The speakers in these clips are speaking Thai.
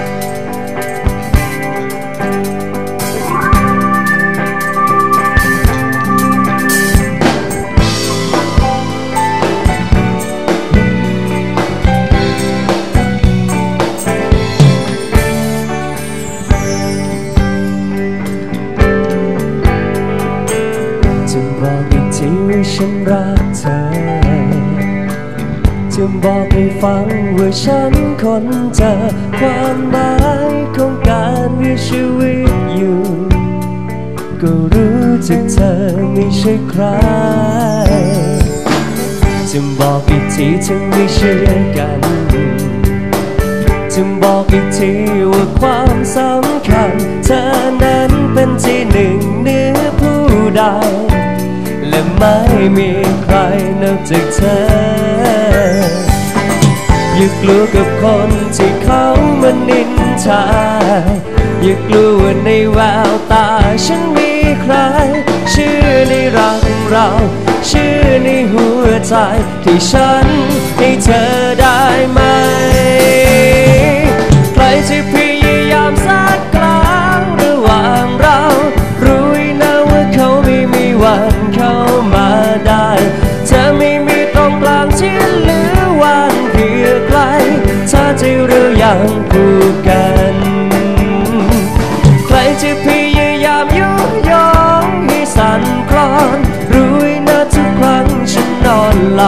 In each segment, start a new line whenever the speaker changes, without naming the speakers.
จะ จะบอกให้ฟังว่าฉันคนเจอความหมายของการมีชีวิตอยู่ ก็รู้จากเธอไม่ใช่ใครจะบอกอีกทีถึงไม่เชื่อกันจึงบอกอีกทีว่าความสำคัญ เธอนั้นเป็นที่หนึ่งเนือผู้ใดและไม่มีใครนอกจากเธอ อย่ากลัวกับคนที่เขามานินทาอย่ากลัวในแววตาฉันมีใครเชื่อในรักเราเชื่อในหัวใจที่ฉันให้เธอได้ไหม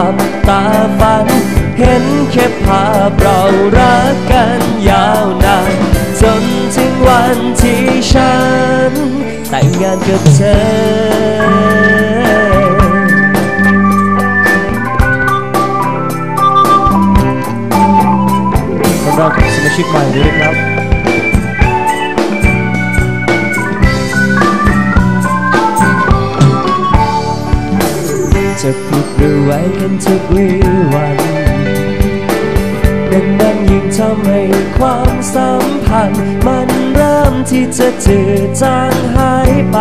ลับตาฝัน เห็นแค่ภาพเรารักกันยาวนานจนถึงวันที่ฉัน แต่งงานกับเธอำหรับสมาชิกใหม่ด้วยนะครับ จะพูด รือไว้กันทุกวีวันดังนั้นยิ่งทำให้ความสัมพันธ์ มันเริ่มที่จะจืดจางหายไป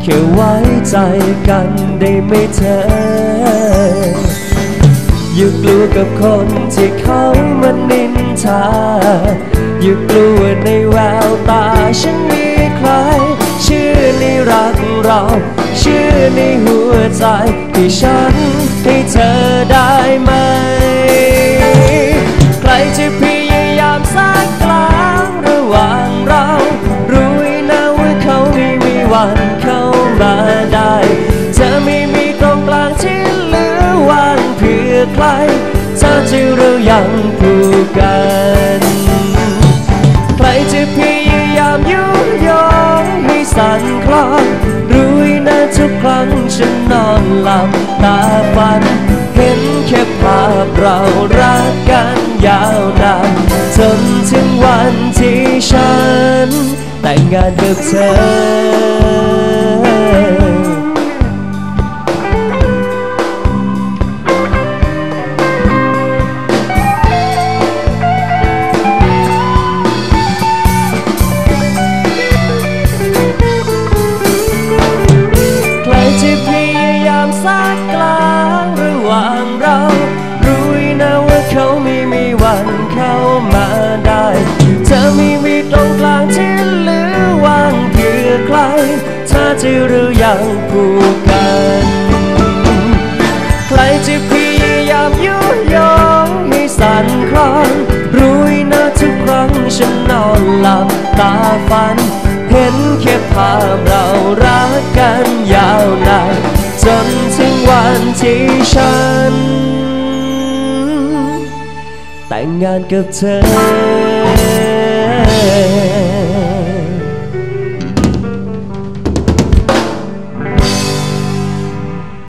แค่ไว้ใจกันได้ไหมเธอ อย่กลัวกับคนที่เขามันนินทา อย่กลัวในแววตาฉันมีใคร ชื่อในรักเรา ในหัวใจที่ฉันให้เธอได้ไหม ใครจะพยายามสักกลางระหว่างเรา รู้นะว่าเขาไม่มีวันเข้ามาได้จะไม่มีตรงกลางที่เหลือวางเพื่อใครถ้าที่เรายังผูกกัน ใครจะพยายามยุยงให้สั่นคลอน ทุกครั้งฉันนอนหลับตาฝัน เห็นแค่ภาพเรารักกันยาวนานจนถึงวันที่ฉันแต่งงานกับเธอ ที่เรายังผูกกัน ใครที่พยายามยุยงให้สั่นคลอนรู้นะทุกครั้งฉันนอนหลับตาฝัน เห็นแค่ภาพเรารักกันยาวนานจนถึงวันที่ฉัน แต่งงานกับเธอ